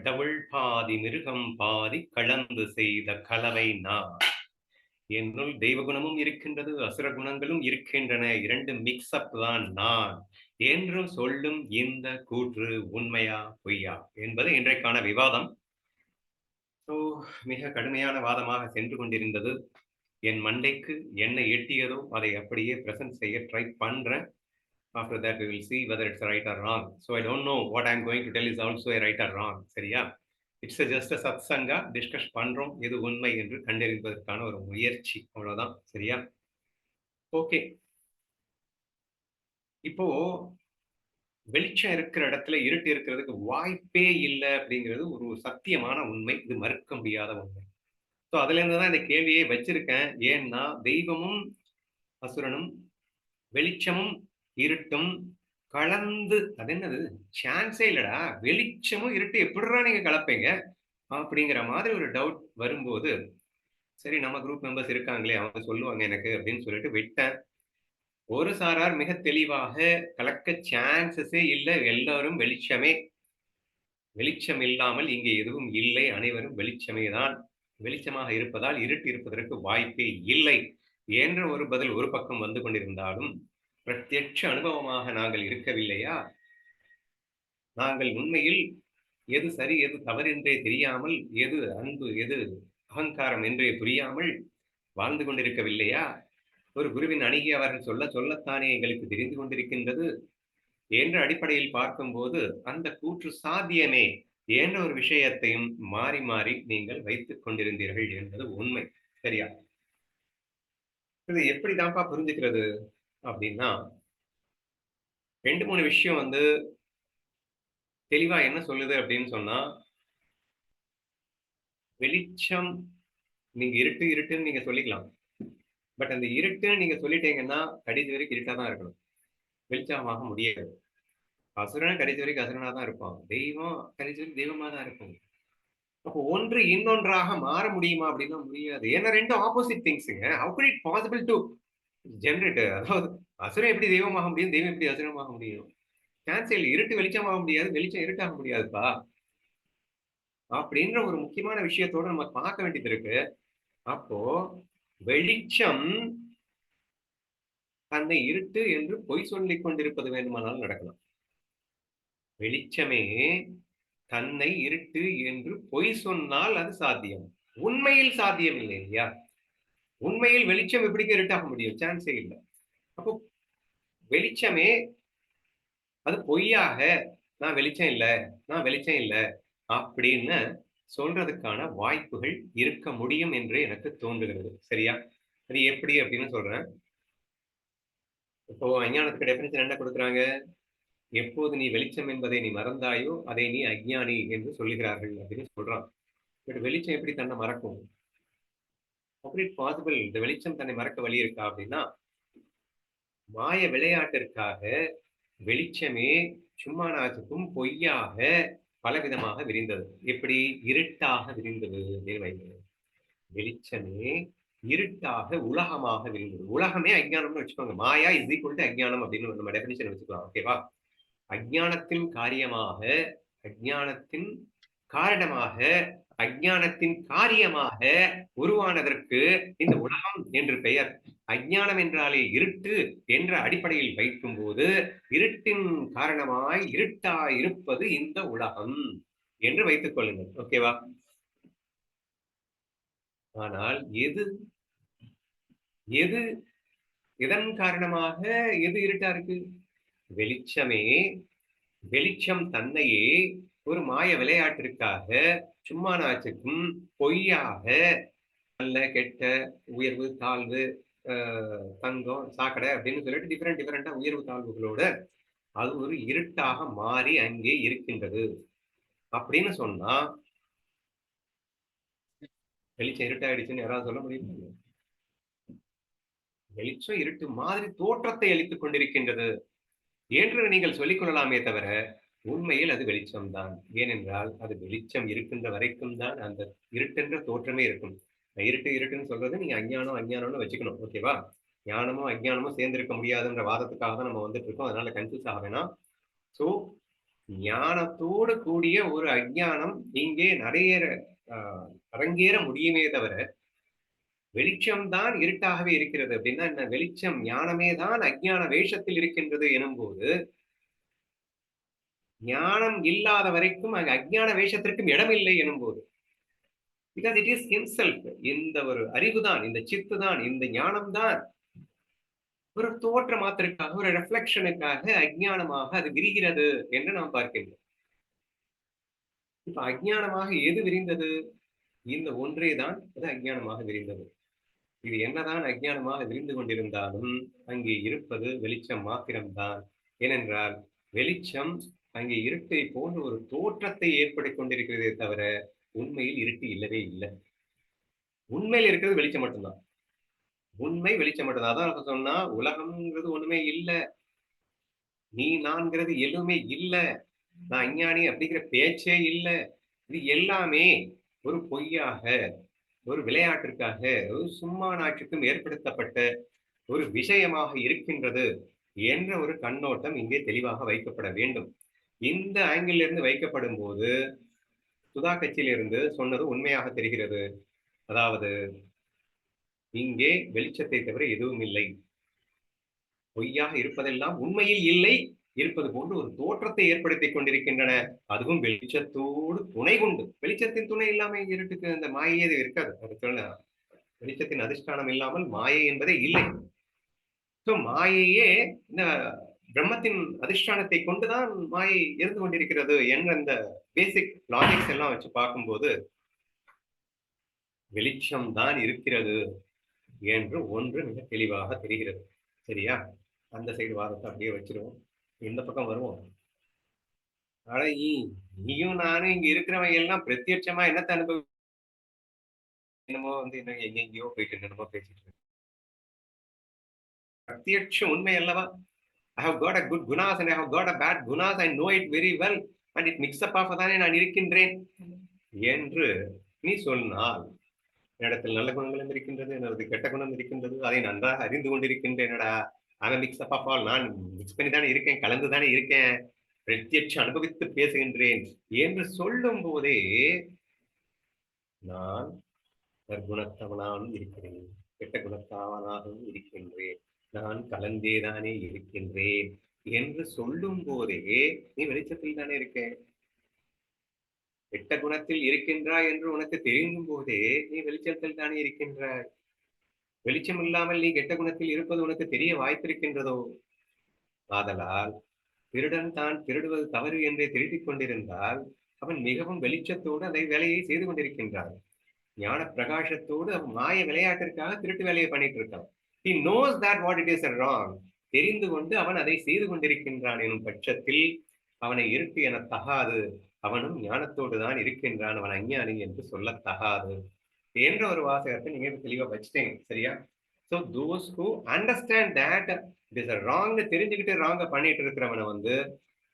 கடவுள் பாதி மிருகம் பாதி கலந்து செய்த கலவை நான். என்னுள் தெய்வ குணமும் இருக்கின்றது அசுர குணங்களும் இருக்கின்றன இரண்டு மிக்ஸ்அப் தான் நான். என்று சொல்லும் இந்த கூற்று உண்மையா பொய்யா என்பது இன்றைக்கான விவாதம். ஸோ மிக கடுமையான வாதமாக சென்று கொண்டிருந்தது. என் மண்டைக்கு என்ன எட்டியதோ அதை அப்படியே பிரசன்ட் செய்ய ட்ரை பண்றேன். After that we will see whether it's right or wrong so I don't know what I'm going to tell is also right or wrong சரியா? இட்ஸ் ஜஸ்ட் சத் சங்கா டிஸ்கஸ் பண்றோம் எது உண்மை என்று கண்டறிவதற்கான ஒரு முயற்சி. அவ்வளவுதான் சரியா? ஓகே இப்போ வெளிச்சம் இருக்கிற இடத்துல இருட்டு இருக்கிறதுக்கு வாய்ப்பே இல்லை அப்படிங்கிறது ஒரு சத்தியமான உண்மை. இது மறுக்க முடியாத உண்மை. ஸோ அதுல இருந்து தான் இந்த கேள்வியை வச்சிருக்கேன். ஏன்னா தெய்வமும் அசுரனும் வெளிச்சமும் இருட்டும் கலந்து அது என்னது? சான்ஸே இல்லடா. வெளிச்சமும் இருட்டு. எப்படிடா நீங்க கலப்பீங்க? அப்படிங்கிற மாதிரி ஒரு டவுட் வரும்போது சரி நம்ம குரூப் மெம்பர்ஸ் இருக்காங்களே அவங்க சொல்லுவாங்க எனக்கு அப்படின்னு சொல்லிட்டு விட்டேன். ஒரு சாரார் மிக தெளிவாக கலக்க சான்சஸே இல்லை. எல்லாரும் வெளிச்சமே. வெளிச்சம் இல்லாமல் இங்கே எதுவும் இல்லை. அனைவரும் வெளிச்சமே தான். வெளிச்சமாக இருப்பதால் இருட்டு இருப்பதற்கு வாய்ப்பே இல்லை. என்ற ஒரு பதில் ஒரு பக்கம் வந்து கொண்டிருந்தாலும் பிரத்யட்ச அனுபவமாக நாங்கள் இருக்கவில்லையா? நாங்கள் உண்மையில் எது சரி எது தவறு என்றே தெரியாமல் எது அன்பு எது அகங்காரம் என்றே புரியாமல் வாழ்ந்து கொண்டிருக்கவில்லையா? ஒரு குருவின் அணுகி அவர்கள் சொல்ல சொல்லத்தானே எங்களுக்கு தெரிந்து கொண்டிருக்கின்றது. என்ற அடிப்படையில் பார்க்கும்போது அந்த கூற்று சாத்தியமே என்ற ஒரு விஷயத்தையும் மாறி மாறி நீங்கள் வைத்துக் கொண்டிருந்தீர்கள் என்பது உண்மை. சரியா? இது எப்படி தான்ப்பா புரிஞ்சுக்கிறது? அப்படின்னா ரெண்டு மூணு விஷயம் வந்து தெளிவா என்ன சொல்லுது அப்படின்னு சொன்னா வெளிச்சம் நீங்க இருட்டு இருட்டுன்னு நீங்க சொல்லிக்கலாம். பட் அந்த இருட்டுன்னு நீங்க சொல்லிட்டீங்கன்னா கடைசி வரைக்கும் இருட்டா தான் இருக்கணும். வெளிச்சமாக முடியாது. அசுரன் கடைசி வரைக்கும் அசுரனா தான் இருப்பான். தெய்வம் கடைசி வரைக்கும் தெய்வமா தான் இருக்கும். அப்போ ஒன்று இன்னொன்றாக மாற முடியுமா அப்படின்னா முடியாது. ஏன்னா ரெண்டும் opposite திங்ஸுங்க how could it possible to generator அதாவது அசுரம் எப்படி தெய்வமாக முடியும்? தெய்வம் எப்படி அசுரமாக முடியும்? கேன்சல் இருட்டு வெளிச்சமாக முடியாது வெளிச்சம் இருட்டாக முடியாதுப்பா. அப்படின்ற ஒரு முக்கியமான விஷயத்தோட நம்ம பார்க்க வேண்டியது இருக்கு. அப்போ வெளிச்சம் தன்னை இருட்டு என்று பொய் சொல்லிக் கொண்டிருப்பது வேண்டுமானாலும் நடக்கலாம். வெளிச்சமே தன்னை இருட்டு என்று பொய் சொன்னால் அது சாத்தியம். உண்மையில் சாத்தியம் இல்லை இல்லையா? உண்மையில் வெளிச்சம் எப்படி இருட்டாக முடியும்? சான்ஸே இல்லை. அப்போ வெளிச்சமே அது பொய்யாக நான் வெளிச்சம் இல்லை நான் வெளிச்சம் இல்லை அப்படின்னு சொல்றதுக்கான வாய்ப்புகள் இருக்க முடியும் என்று எனக்கு தோன்றுகிறது. சரியா? அது எப்படி அப்படின்னு சொல்றேன். இப்போ அஞ்ஞானத்துக்கு டெபினிஷன் என்ன கொடுக்குறாங்க? எப்போது நீ வெளிச்சம் என்பதை நீ மறந்தாயோ அதை நீ அஜ்ஞானி என்று சொல்லுகிறார்கள் அப்படின்னு சொல்றான். பட் வெளிச்சம் எப்படி தன்னை மறக்கும்? அப்படி பாசிபிள் இந்த வெளிச்சம் தன்னை மறக்க வழி இருக்கா அப்படின்னா மாய விளையாட்டிற்காக வெளிச்சமே சும்மா நாச்சுக்கும் பொய்யாக பலவிதமாக விரிந்தது. எப்படி? இருட்டாக விரிந்தது அப்படின்னு வெளிச்சமே இருட்டாக உலகமாக விரிந்தது. உலகமே அஜ்ஞானம்னு வச்சுக்கோங்க. மாயா இஸ் ஈக்குவல் டு அஜ்ஞானம் அப்படின்னு நம்ம டெபினிஷன் வச்சுக்கலாம். ஓகேவா அஜ்ஞானத்தின் காரியமாக அஜ்ஞானத்தின் காரணமாக அஜானத்தின் காரியமாக உருவானதற்கு இந்த உலகம் என்று பெயர். அஜ்ஞானம் என்றாலே இருட்டு என்ற அடிப்படையில் வைக்கும் போது இருட்டின் காரணமாய் இருட்டா இருப்பது இந்த உலகம் என்று வைத்துக் கொள்ளுங்கள். ஓகேவா ஆனால் எது எது இதன் காரணமாக எது இருட்டா இருக்கு? வெளிச்சமே வெளிச்சம் தன்னையே ஒரு மாய விளையாட்டிற்காக சும்மா நாச்சுக்கும் பொய்யாக நல்ல கெட்ட உயர்வு தாழ்வு தங்கம் சாக்கடை அப்படின்னு சொல்லிட்டு டிஃப்ரெண்ட் டிஃப்ரெண்டா உயர்வு தாழ்வுகளோட அது ஒரு இருட்டாக மாறி அங்கே இருக்கின்றது. அப்படின்னு சொன்னா வெளிச்சம் இருட்டாயிடுச்சுன்னு யாராவது சொல்ல முடியுமா? வெளிச்சம் இருட்டு மாதிரி தோற்றத்தை அளித்துக் கொண்டிருக்கின்றது. என்று நீங்கள் சொல்லிக் கொள்ளலாமே தவிர உண்மையில் அது வெளிச்சம்தான். ஏனென்றால் அது வெளிச்சம் இருக்கின்ற வரைக்கும் தான் அந்த இருட்டுன்ற தோற்றமே இருக்கும். இருட்டு இருட்டுன்னு சொல்றது நீங்க அஞ்ஞானம் அஞ்ஞானம்னு வச்சுக்கணும். ஓகேவா ஞானமும் அஞ்ஞானமும் சேர்ந்திருக்க முடியாதுன்ற வாதத்துக்காக தான் நம்ம வந்துட்டு இருக்கோம். அதனால கன்ஃபியூஸ் ஆக வேணாம். ஸோ ஞானத்தோடு கூடிய ஒரு அஞ்ஞானம் இங்கே நிறைய ஆஹ், அரங்கேற முடியுமே தவிர வெளிச்சம் தான் இருட்டாகவே இருக்கிறது அப்படின்னா என்ன? வெளிச்சம் ஞானமே தான் அஞ்ஞான வேஷத்தில் இருக்கின்றது எனும்போது ஞானம் இல்லாத வரைக்கும் அங்க அஜ்ஞான வேஷத்திற்கும் இடமில்லை எனும்போது. பிகாஸ் இட் இஸ் ஹிம்செல்ஃப் இந்த ஒரு அறிவுதான் இந்த சித்து தான் இந்த ஞானம் தான் ஒரு தோற்ற மாத்திற்காக ஒரு ரெஃப்ளெக்ஷனுக்காக அஜ்ஞானமாக அது விரிகிறது என்று நாம் பார்க்கின்றோம். இப்ப அஜ்ஞானமாக எது விரிந்தது? இந்த ஒன்றே தான் அது அஜ்ஞானமாக விரிந்தது. இது என்னதான் அஜ்ஞானமாக விரிந்து கொண்டிருந்தாலும் அங்கே இருப்பது வெளிச்சம் மாத்திரம்தான். ஏனென்றால் வெளிச்சம் அங்கே இருட்டை போன்ற ஒரு தோற்றத்தை ஏற்படுத்தி கொண்டிருக்கிறதே தவிர உண்மையில் இருட்டு இல்லவே இல்லை. உண்மையில் இருக்கிறது வெளிச்சம் மட்டும்தான். உண்மை வெளிச்சம் மட்டும்தான். அதான் சொன்னா உலகம்ங்கிறது ஒண்ணுமே இல்ல. நீ நான்கிறது எதுவுமே இல்லை. நான் அஞ்ஞானி அப்படிங்கிற பேச்சே இல்ல. இது எல்லாமே ஒரு பொய்யாக ஒரு விளையாட்டிற்காக ஒரு சும்மா நாட்டுக்கும் ஏற்படுத்தப்பட்ட ஒரு விஷயமாக இருக்கின்றது என்ற ஒரு கண்ணோட்டம் இங்கே தெளிவாக வைக்கப்பட வேண்டும். இந்த ஆங்கிள் இருந்து வைக்கப்படும் போது சுதா கட்சியிலிருந்து சொன்னது உண்மையாக தெரிகிறது. அதாவது இங்கே வெளிச்சத்தை தவிர எதுவும் இல்லை. பொய்யாக இருப்பதெல்லாம் உண்மையில் இல்லை. இருப்பது போன்று ஒரு தோற்றத்தை ஏற்படுத்திக் கொண்டிருக்கின்றன. அதுவும் வெளிச்சத்தோடு துணை கொண்டு. வெளிச்சத்தின் துணை இல்லாம இருட்டுக்கு அந்த மாயையே அது இருக்காது. வெளிச்சத்தின் அதிஷ்டானம் இல்லாமல் மாயை என்பதே இல்லை. சோ மாயையே இந்த பிரம்மத்தின் அதிஷ்டானத்தை கொண்டுதான் மாயை இருந்து கொண்டிருக்கிறது என்ற அந்த பேசிக் லாஜிக்ஸ் எல்லாம் வச்சு பார்க்கும்போது வெளிச்சம் தான் இருக்கிறது என்று ஒன்று மிக தெளிவாக தெரிகிறது. சரியா? அந்த சைடு வாதத்தை அப்படியே வச்சிருவோம். இந்த பக்கம் வருவோம். ஆனா நீ- நீயும் நானும் இங்க இருக்கிறவங்க எல்லாம் பிரத்யட்சமா என்னத்தை அனுபவி என்னமோ வந்து என்ன எங்கெங்கயோ போயிட்டு என்னமோ பேசிட்டு இருக்கேன் பிரத்யட்ச உண்மை அல்லவா? I have got a good குணாஸ் and I have got a bad குணாஸ் I know it very well and it mix up of தானே நான் இருக்கின்றேன். என்று நீ சொன்னால் என்னிடத்தில் நல்ல குணங்களும் இருக்கின்றது எனது கெட்ட குணம் இருக்கின்றது அதை நன்றாக அறிந்து கொண்டிருக்கின்றேனடா. அவன் மிக்ஸ் அப் ஆஃப் ஆல் நான் மிக்ஸ் பண்ணி தானே இருக்கேன் கலந்து தானே இருக்கேன். பிரத்யட்ச அனுபவித்து பேசுகின்றேன் என்று சொல்லும் போதே நான் நற்குணத்தவனாகவும் இருக்கிறேன். கெட்ட குணத்தவனாகவும் இருக்கின்றேன். நான் கலந்தேதானே இருக்கின்றேன் என்று சொல்லும் போதே நீ வெளிச்சத்தில் தானே இருக்கேன் கெட்ட குணத்தில் இருக்கின்றாய் என்று உனக்கு தெரியும் போதே நீ வெளிச்சத்தில் தானே இருக்கின்றாய்? வெளிச்சம் இல்லாமல் நீ கெட்ட குணத்தில் இருப்பது உனக்கு தெரிய வாய்ப்பிருக்கின்றதோ ஆதலால் திருடன் தான் திருடுவது தவறு என்றே திருடிக் கொண்டிருந்தால் அவன் மிகவும் வெளிச்சத்தோடு அதை வேலையை செய்து கொண்டிருக்கின்றான். ஞான பிரகாசத்தோடு மாய விளையாட்டிற்காக திருட்டு வேலையை பண்ணிட்டு இருக்கான். Knows knows that it is is wrong தெரிந்து கொண்டு அவன் அதை செய்து கொண்டிருக்கின்றான் எனும் பட்சத்தில் அவனை இருட்டு என தகாது. அவனும் ஞானத்தோடு தான் இருக்கின்றான். அவன் அஞ்ஞானி என்று சொல்ல தகாது. என்ற ஒரு வாசகத்தை நீங்க தெளிவா வச்சுட்டீங்க சரியா? So those who understand that it is wrong தெரிஞ்சுக்கிட்டு ராங்க பண்ணிட்டு இருக்கிறவனை வந்து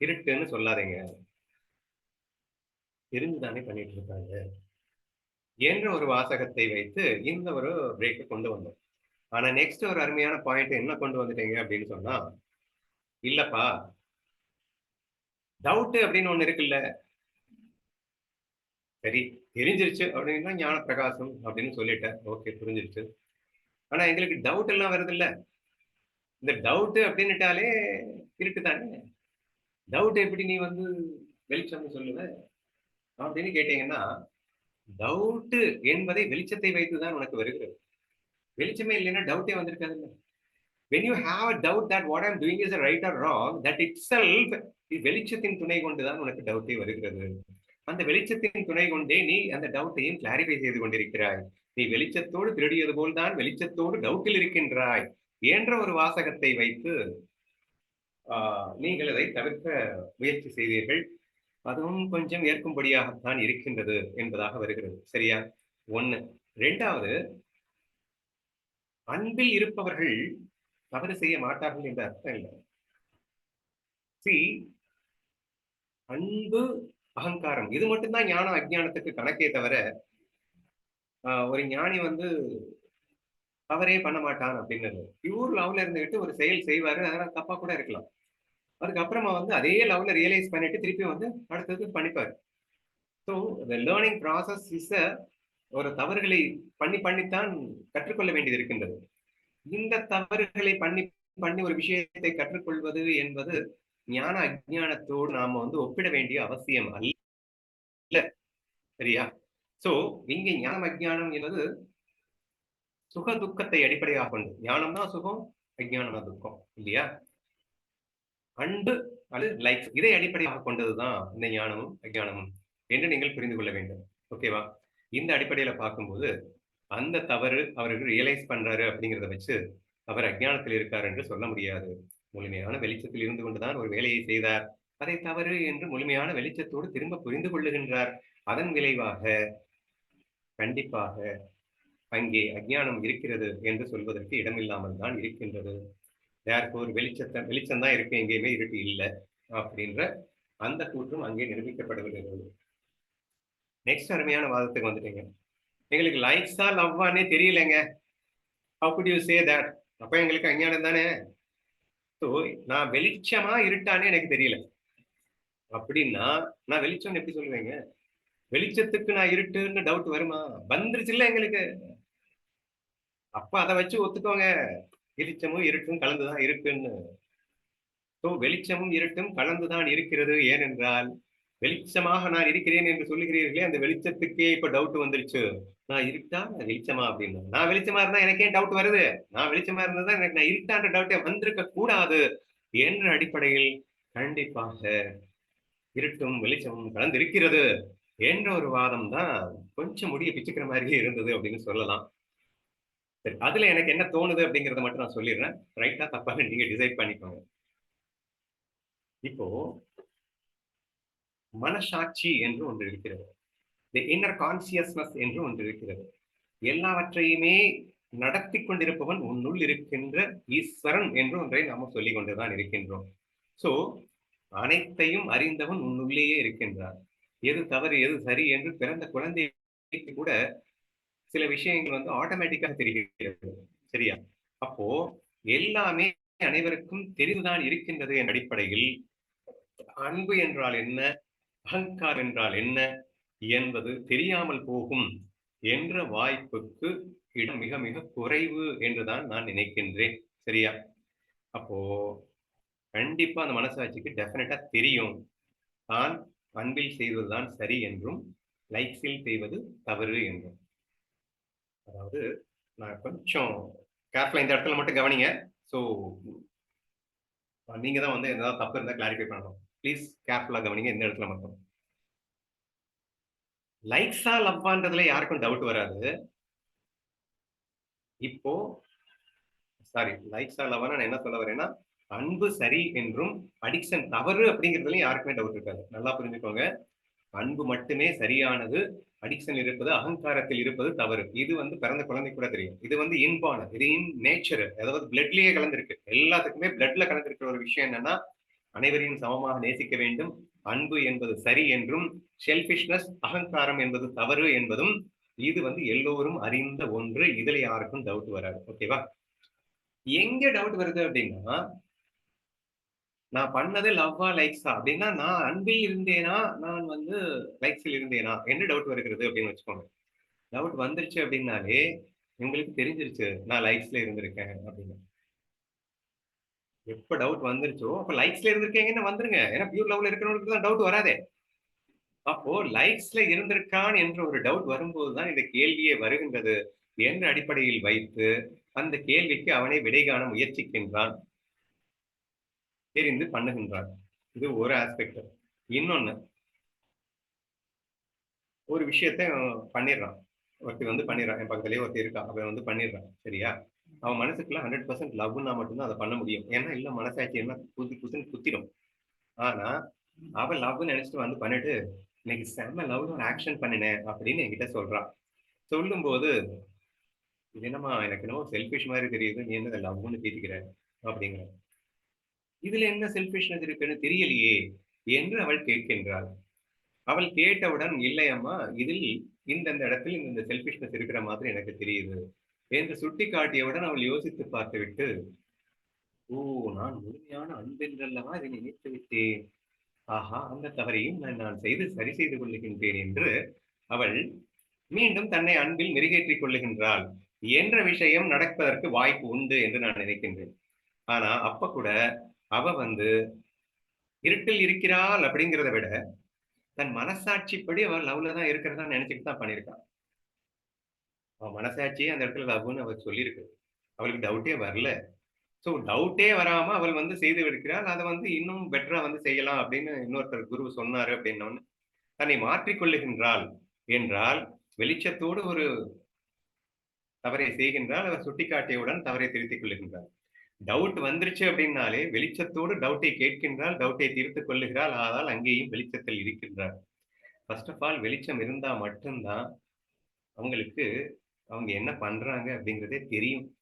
இருட்டுன்னு சொல்லாதீங்க. தெரிஞ்சுதானே பண்ணிட்டு இருக்காங்க. என்ற ஒரு வாசகத்தை வைத்து இந்த ஒரு பிரேக்கை கொண்டு வந்தோம். ஆனா நெக்ஸ்ட் ஒரு அருமையான பாயிண்ட் என்ன கொண்டு வந்துட்டீங்க அப்படின்னு சொன்னா இல்லப்பா டவுட் அப்படின்னு ஒண்ணு இருக்குல்ல. சரி தெரிஞ்சிருச்சு அப்படின்னா ஞான பிரகாசம் அப்படின்னு சொல்லிட்டேன். ஓகே புரிஞ்சிருச்சு. ஆனா எங்களுக்கு டவுட் எல்லாம் வருது இல்ல இந்த டவுட் அப்படின்னுட்டாலே இருட்டு தானே டவுட் எப்படி நீ வந்து வெளிச்சம்னு சொல்லுவ? அப்படின்னு கேட்டீங்கன்னா டவுட் என்பதை வெளிச்சத்தை வைத்துதான் உனக்கு வருகிறது. வெளிச்சமே இல்லைன்னா டவுட்டே வந்திருக்காது when you you have a doubt that what i'm doing is right or wrong that itself வெளிச்சத்தின் துணை கொண்டு தான் உனக்கு டவுட்டே வருகிறது. அந்த வெளிச்சத்தின் துணை கொண்டே நீ அந்த டவுட்டையும் கிளாரிஃபை செய்து கொண்டிருக்கிறாய். நீ வெளிச்சத்தோடு திருடியது போல்தான் வெளிச்சத்தோடு டவுட்டில் இருக்கின்றாய் என்ற ஒரு வாசகத்தை வைத்து ஆஹ், நீங்கள் அதை தவிர்க்க முயற்சி செய்தீர்கள். அதுவும் கொஞ்சம் ஏற்கும்படியாகத்தான் இருக்கின்றது என்பதாக வருகிறது. சரியா? ஒண்ணு. ரெண்டாவது அன்பில் இருப்பவர்கள் தவறு செய்ய மாட்டார்கள் என்ற அர்த்தம் இல்லை. சி அன்பு அகங்காரம். இது மட்டும்தான் ஞான அஜ்ஞானத்துக்கு கணக்கே தவிர ஆஹ், ஒரு ஞானி வந்து அவரே பண்ண மாட்டான் அப்படிங்கிறது. பியூர் லவ்ல இருந்துகிட்டு ஒரு செயல் செய்வாரு அதனால தப்பா கூட இருக்கலாம். அதுக்கப்புறமா வந்து அதே லெவலில் ரியலைஸ் பண்ணிட்டு திருப்பி வந்து அடுத்தது பண்ணிப்பார். So the learning process is a ஒரு தவறுகளை பண்ணி பண்ணித்தான் கற்றுக்கொள்ள வேண்டியது இருக்கின்றது. இந்த தவறுகளை பண்ணி பண்ணி ஒரு விஷயத்தை கற்றுக்கொள்வது என்பது ஞான அஜானத்தோடு நாம வந்து ஒப்பிட வேண்டிய அவசியம் அல்ல. சரியா? சோ இங்கே ஞானம் அஜானம் என்பது சுக துக்கத்தை அடிப்படையாக கொண்டு ஞானம் தான் சுகம் அஜ்ஞானம் தான் துக்கம் இல்லையா? அன்பு அல்லது லைக் இதை அடிப்படையாக கொண்டதுதான் இந்த ஞானமும் அஜ்ஞானமும் என்று நீங்கள் புரிந்து கொள்ள வேண்டும். ஓகேவா இந்த அடிப்படையில பார்க்கும்போது அந்த தவறு அவருக்கு ரியலைஸ் பண்றாரு அப்படிங்கிறத வச்சு அவர் அஜ்ஞானத்தில் இருக்கார் என்று சொல்ல முடியாது. முழுமையான வெளிச்சத்தில் இருந்து கொண்டுதான் ஒரு வேலையை செய்தார். அதை தவறு என்று முழுமையான வெளிச்சத்தோடு திரும்ப புரிந்து கொள்ளுகின்றார். அதன் விளைவாக கண்டிப்பாக அங்கே அஜ்ஞானம் இருக்கிறது என்று சொல்வதற்கு இடமில்லாமல் தான் இருக்கின்றது. யாருக்கு ஒரு வெளிச்சத்தை வெளிச்சம் தான் இருக்கு எங்கேயுமே இருட்டு இல்லை அப்படின்ற அந்த கூற்றும் அங்கே நிரூபிக்கப்படுகிறது. நெக்ஸ்ட் அருமையான வாதத்துக்கு வந்துட்டீங்க. எங்களுக்கு லைக்ஸா லவ்வானே தெரியலங்க. How could you say that? அப்ப எங்களுக்கு அஞ்ஞானம் தானே? ஸோ நான் வெளிச்சமா இருட்டானே எனக்கு தெரியல. அப்படின்னா நான் வெளிச்சம்னு எப்படி சொல்லுவேங்க? வெளிச்சத்துக்கு நான் இருட்டுன்னு டவுட் வருமா? வந்துருச்சுல்ல எங்களுக்கு. அப்ப அதை வச்சு ஒத்துக்கோங்க. வெளிச்சமும் இருட்டும் கலந்துதான் இருக்குன்னு. ஸோ வெளிச்சமும் இருட்டும் கலந்துதான் இருக்கிறது ஏனென்றால் வெளிச்சமாக நான் இருக்கிறேன் என்று சொல்லுகிறீர்களே அந்த வெளிச்சத்துக்கே இப்ப டவுட் வந்துருச்சு. நான் இருட்டா? நான் வெளிச்சமா அப்படின்னு. நான் வெளிச்சமா இருந்தா எனக்கே டவுட் வருது? நான் வெளிச்சமா இருந்தா எனக்கு நான் இருட்டான்ற டவுட்டே வந்திருக்க கூடாது என்ற அடிப்படையில் கண்டிப்பாக இருட்டும் வெளிச்சமும் கலந்து இருக்கிறது என்ற ஒரு வாதம் தான் கொஞ்சம் முடிய பிச்சுக்கிற மாதிரியே இருந்தது அப்படின்னு சொல்லலாம். சரி அதுல எனக்கு என்ன தோணுது அப்படிங்கறத மட்டும் நான் சொல்லிடுறேன். ரைட்டா தப்பா நீங்க டிசைட் பண்ணிக்கோங்க. இப்போ மனசாட்சி என்று ஒன்று இருக்கிறது. தி இன்னர் கான்சியஸ்னஸ் என்று ஒன்று இருக்கிறது. எல்லாவற்றையுமே நடத்தி கொண்டிருப்பவன் உன்னுள் இருக்கின்ற ஈஸ்வரன் என்று ஒன்றை நாம சொல்லிக் கொண்டுதான் இருக்கின்றோம். சோ அனைத்தையும் அறிந்தவன் உன்னுள்ளேயே இருக்கின்றான். எது தவறு எது சரி என்று பிறந்த குழந்தைக்கு கூட சில விஷயங்கள் வந்து ஆட்டோமேட்டிக்காக தெரிகிறது. சரியா? அப்போ எல்லாமே அனைவருக்கும் தெரிந்துதான் இருக்கின்றது என்ற அடிப்படையில் அன்பு என்றால் என்ன? அகங்கார் என்றால் என்ன? என்பது தெரியாமல் போகும் என்ற வாய்ப்புக்கு இடம் மிக மிக குறைவு என்றுதான் நான் நினைக்கின்றேன். சரியா? அப்போ கண்டிப்பா அந்த மனசாட்சிக்கு டெஃபினட்டா தெரியும். தான் அன்பில் செய்வதுதான் சரி என்றும் லைக்ஸில் செய்வது தவறு என்றும். அதாவது நான் கொஞ்சம் கேர்ஃபுல்லாக இந்த இடத்துல மட்டும் கவனிங்க. ஸோ நீங்க தான் வந்து ஏதாவது தப்பு இருந்தால் கிளாரிஃபை பண்ணணும். ப்ளீஸ் கேர்ஃபுல்லா கவனிங்க இந்த இடத்துல மட்டும். லைக்ஸா லவ்வான்றதுல யாருக்கும் டவுட் வராது. இப்போ சாரி லைக்ஸா லவ்வான நான் என்ன சொல்ல வரேன்னா அன்பு சரி என்றும் அடிக்ஷன் தவறு அப்படிங்கிறதுலயும் யாருக்குமே டவுட் இருக்காது. நல்லா புரிஞ்சுக்கோங்க. அன்பு மட்டுமே சரியானது அடிக்ஷன் இருப்பது அகங்காரத்தில் இருப்பது தவறு. இது வந்து பிறந்த குழந்தை கூட தெரியும். இது வந்து இன்பான இது இன் நேச்சர். அதாவது பிளட்லயே கலந்துருக்கு. எல்லாத்துக்குமே பிளட்ல கலந்திருக்கிற ஒரு விஷயம் என்னன்னா அனைவரையும் சமமாக நேசிக்க வேண்டும். அன்பு என்பது சரி என்றும் ஷெல்பிஷ்னஸ் அகங்காரம் என்பது தவறு என்பதும் இது வந்து எல்லோரும் அறிந்த ஒன்று. இதுல யாருக்கும் டவுட் வராது. ஓகேவா எங்க டவுட் வருது அப்படின்னா நான் பண்ணது லவ்வா லைக்ஸா அப்படின்னா நான் அன்பில் இருந்தேனா நான் வந்து லைக்ஸில் இருந்தேனா? என்ன டவுட் வருகிறது அப்படின்னு வச்சுக்கோங்க. டவுட் வந்துருச்சு அப்படின்னாலே உங்களுக்கு தெரிஞ்சிருச்சு நான் லைக்ஸ்ல இருந்திருக்கேன் அப்படின்னு. எப்ப டவுட் வந்துருச்சோ அப்ப லைக்ஸ்ல இருந்திருக்கீங்கன்னு வந்துருங்க. ஏன்னா பியூர் லவ்ல இருக்கிறவங்களுக்கு தான் டவுட் வராதே. அப்போ லைக்ஸ்ல இருந்திருக்கான் என்ற ஒரு டவுட் வரும்போது தான் இந்த கேள்வியே வருகின்றது. என்ற அடிப்படையில் வைத்து அந்த கேள்விக்கு அவனை விடை காண முயற்சிக்கின்றான். தெரிந்து பண்ணுகின்றார். இது ஒரு ஆஸ்பெக்ட் இன்னொன்னு ஒரு விஷயத்த பண்ணிடுறான். ஒருத்தர் வந்து பண்ணிடுறான். என் பக்கத்துலயே ஒருத்தர் இருக்கா. அவன் வந்து பண்ணிடுறான். சரியா? அவன் மனசுக்குள்ள ஹண்ட்ரட் பர்சன்ட் லவ்னா மட்டும்தான் அதை பண்ண முடியும். ஏன்னா இல்ல மனசாட்சி என்ன குத்தி குத்துன்னு குத்திடும். ஆனா அவன் லவ்னு நினைச்சிட்டு வந்து பண்ணிட்டு இன்னைக்கு செம்ம லவ் ஒரு ஆக்ஷன் பண்ணினேன் அப்படின்னு என்கிட்ட சொல்றான். சொல்லும்போது இது என்னமா எனக்கு என்னமோ செல்ஃபிஷ் மாதிரி தெரியுது. நீ என்ன லவ்னு பேசிக்கிற அப்படிங்கிற இதுல என்ன செல்ஃபிஷ்னஸ் இருக்குன்னு தெரியலையே என்று அவள் கேட்கின்றாள் அவள் கேட்டவுடன் இல்லையம்மா இதில் இந்தந்த இடத்தில் இந்த செல்ஃபிஷ்னஸ் இருக்கிற மாதிரி எனக்கு தெரியுது என்று சுட்டி காட்டியவுடன் அவள் யோசித்து பார்த்துவிட்டு ஓ! நான் முழுமையான அன்பென்றல்லவா இதை நினைத்து விட்டேன். ஆஹா! அந்த தவறையும் நான் நான் செய்து சரி செய்து கொள்ளுகின்றேன் என்று அவள் மீண்டும் தன்னை அன்பில் மெருகேற்றிக் கொள்ளுகின்றாள் என்ற விஷயம் நடப்பதற்கு வாய்ப்பு உண்டு என்று நான் நினைக்கின்றேன். ஆனா, அப்ப கூட அவ வந்து இருட்டில் இருக்கிறாள் அப்படிங்கிறத விட, தன் மனசாட்சிப்படி அவ லவ்ல தான் இருக்கிறதா நெனச்சுக்கிட்டு தான் பண்ணியிருக்கான் அவன் மனசாட்சியே அந்த இடத்துல லவ்னு அவள் சொல்லியிருக்கு. அவளுக்கு டவுட்டே வரல. ஸோ டவுட்டே வராம அவள் வந்து செய்து விடுக்கிறாள். அதை வந்து இன்னும் பெட்டரா வந்து செய்யலாம் அப்படின்னு இன்னொருத்தர் குரு சொன்னாரு அப்படின்னோன்னு தன்னை மாற்றிக்கொள்ளுகின்றாள் என்றால், வெளிச்சத்தோடு ஒரு தவறை செய்கின்றாள். அவர் சுட்டிக்காட்டியவுடன் தவறை திருத்திக் கொள்ளுகின்றார் டவுட் வந்துருச்சு அப்படின்னாலே, வெளிச்சத்தோடு டவுட்டை கேட்கின்றாள், டவுட்டை தீர்த்து கொள்ளுகிறாள். ஆனால் அங்கேயும் வெளிச்சத்தில் இருக்கின்றாள். ஃபர்ஸ்ட் ஆஃப் ஆல் வெளிச்சம் இருந்தா மட்டும்தான் அவங்களுக்கு அவங்க என்ன பண்றாங்க அப்படிங்கிறதே தெரியும்.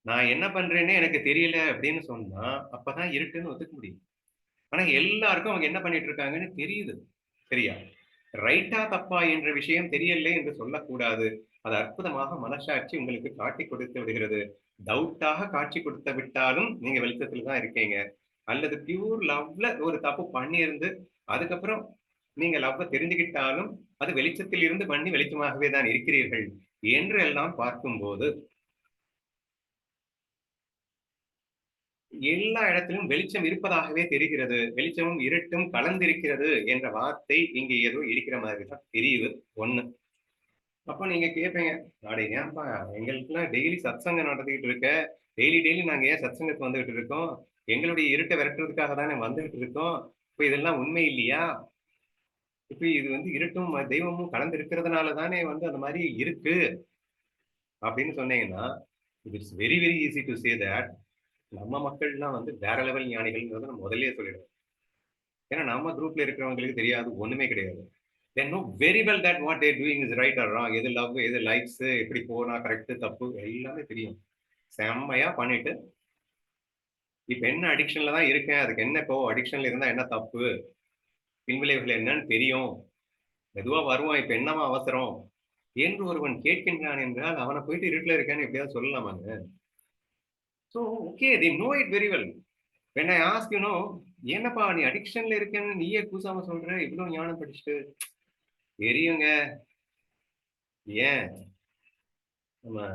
நான் என்ன பண்றேன்னே எனக்கு தெரியல அப்படின்னு சொன்னா, அப்பதான் இருட்டுன்னு ஒத்துக்க முடியும். ஆனா எல்லாருக்கும் அவங்க என்ன பண்ணிட்டு இருக்காங்கன்னு தெரியுது. சரியா? ரைட்டா, தப்பா என்ற விஷயம் தெரியலை என்று சொல்லக்கூடாது. அது அற்புதமாக மனசாட்சி உங்களுக்கு காட்டிக் கொடுத்து விடுகிறது. டவுட்டாக காட்சி கொடுத்து விட்டாலும், நீங்க வெளிச்சத்துல தான் இருக்கீங்க. அல்லது பியூர் லவ்ல ஒரு தப்பு பண்ணியிருந்து, அதுக்கப்புறம் நீங்க லவ்வ தெரிஞ்சுக்கிட்டாலும், அது வெளிச்சத்தில் இருந்து பண்ணி வெளிச்சமாகவே தான் இருக்கிறீர்கள். என்று எல்லாம் பார்க்கும்போது எல்லா இடத்திலும் வெளிச்சம் இருப்பதாகவே தெரிகிறது. வெளிச்சமும், இருட்டும் கலந்திருக்கிறது என்ற வார்த்தை இங்க ஏதோ இருக்கிற மாதிரி தான் தெரியுது. 1. அப்போ நீங்க கேட்பீங்க, "அட ஏன்பா எங்களுக்கெல்லாம் டெய்லி சத்சங்கம் நடத்திக்கிட்டு இருக்க. டெய்லி டெய்லி நாங்க ஏன் சத்சங்கத்துக்கு வந்துகிட்டு இருக்கோம்? எங்களுடைய இருட்டை விரட்டுறதுக்காக தானே வந்துகிட்டு இருக்கோம். இப்ப இதெல்லாம் உண்மை இல்லையா? இப்ப இது வந்து இருட்டும், தெய்வமும் கலந்து இருக்கிறதுனால தானே வந்து அந்த மாதிரி இருக்கு." அப்படின்னு சொன்னீங்கன்னா, it's very very easy to say that நம்ம மக்கள்லாம் வந்து வேற லெவல் ஞானிகள்ங்கிறத நம்ம முதல்லயே சொல்லிடுவேன். ஏன்னா நம்ம குரூப்ல இருக்கிறவங்களுக்கு தெரியாது ஒண்ணுமே கிடையாது. They know very well that what they doing is right or wrong. எது லவ், எது லைக்ஸ், எப்படி போனா கரெக்ட், தப்பு எல்லாமே தெரியும். செம்மையா பண்ணிட்டு இப்ப என்ன அடிக்ஷன்ல தான் இருக்கேன். அதுக்கு என்ன இப்போ அடிக்ஷன்ல இருந்தா என்ன தப்பு? பின்விளைவுகள் என்னன்னு தெரியும். மெதுவா வருவான். இப்ப என்னவா அவசரம்? என்று ஒருவன் கேட்கின்றான் என்றால், அவனை போயிட்டு இருட்டில் இருக்கான்னு எப்படியாவது சொல்லலாமாங்க? So okay the know it very well. When I ask நீ அடிக்ஷன்ல இருக்கேன்னு நீயே கூசாம சொல்ற? இவ்வளவு ஞானம் படிச்சுட்டு." தெரியுங்க. ஏன்? நம்ம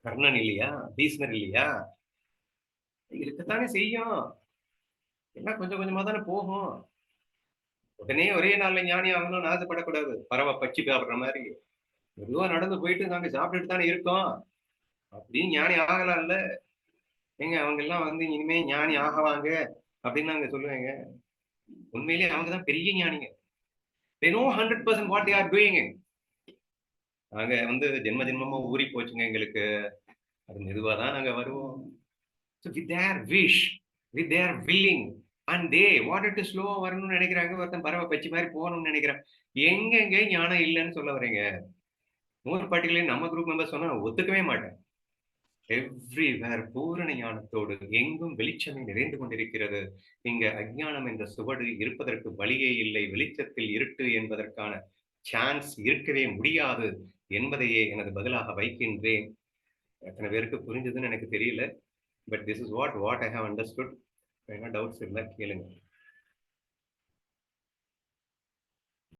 கர்ணன் இல்லையா? பீஷ்மர் இல்லையா? இருக்கத்தானே செய்யும். எல்லாம் கொஞ்சம் கொஞ்சமா தானே போகும். உடனே ஒரே நாள்ல ஞானி ஆகணும்னு ஆசைப்படக்கூடாது. பறவை பச்சி சாப்பிடுற மாதிரி மெதுவா நடந்து போயிட்டு நாங்க சாப்பிட்டுட்டு தானே இருக்கோம். அப்படின்னு ஞானி ஆகலாம்ல. ஏங்க அவங்கெல்லாம் வந்து இனிமே ஞானி ஆகவாங்க அப்படின்னு நாங்க சொல்லுவேங்க. உண்மையிலேயே அவங்க தான் பெரிய ஞானிங்க. They know 100% what they are doing. நாங்க வந்து ஜென்ம ஜென்மமா ஊறி போச்சுங்க எங்களுக்கு. அது மெதுவா தான் நாங்க வருவோம். So with their wish, with their willing and they wanted to ஸ்லோவா வரணும்னு நினைக்கிறாங்க ஒருத்தன் பறவை பச்சை மாதிரி போகணும்னு நினைக்கிறான் எங்க எங்க ஞானம் இல்லைன்னு சொல்ல வர்றீங்க? நூறு பர்ட்டிகுலர்லி நம்ம குரூப் மெம்பர்ஸ் சொன்னா நான் ஒத்துக்கவே மாட்டேன். எவ்ரிவேர் பூரண ஞானத்தோடு எங்கும் வெளிச்சமே நிறைந்து கொண்டிருக்கிறது. இங்க அஞ்ஞானம் என்ற சுவடு இருப்பதற்கு வழியே இல்லை. வெளிச்சத்தில் இருட்டு என்பதற்கான சான்ஸ் இருக்கவே முடியாது என்பதையே எனது பதிலாக வைக்கின்றேன். எத்தனை பேருக்கு புரிஞ்சதுன்னு எனக்கு தெரியல. But this is what what I have understood. என்ன டவுட்ஸ் இருந்தால் கேளுங்க.